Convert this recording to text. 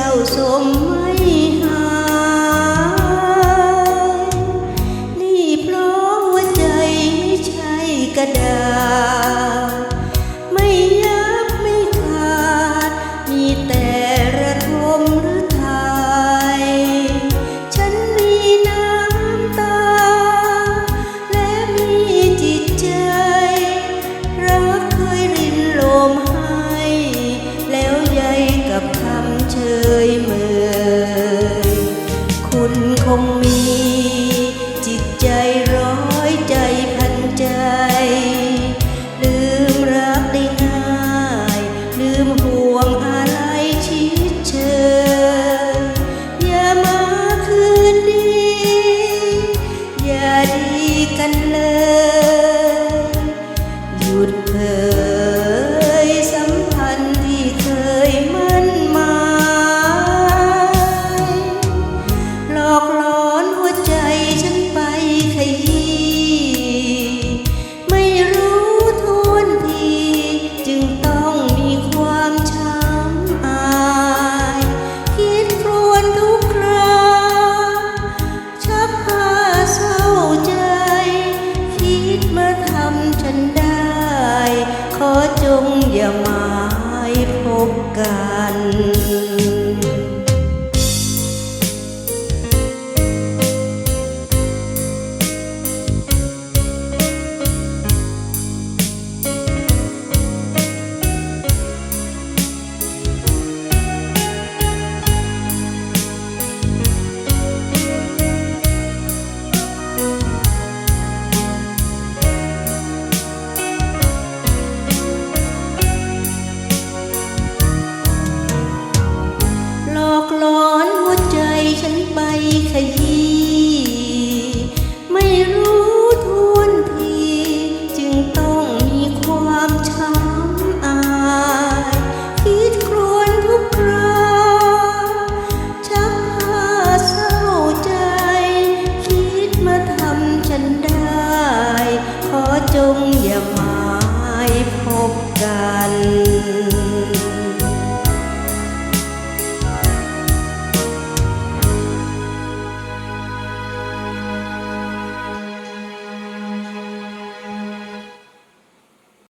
ร้าสมไม่หายนี่เพราะว่าใจไม่ใช่กระดาษ ยมือ อย่าหมายพบกัน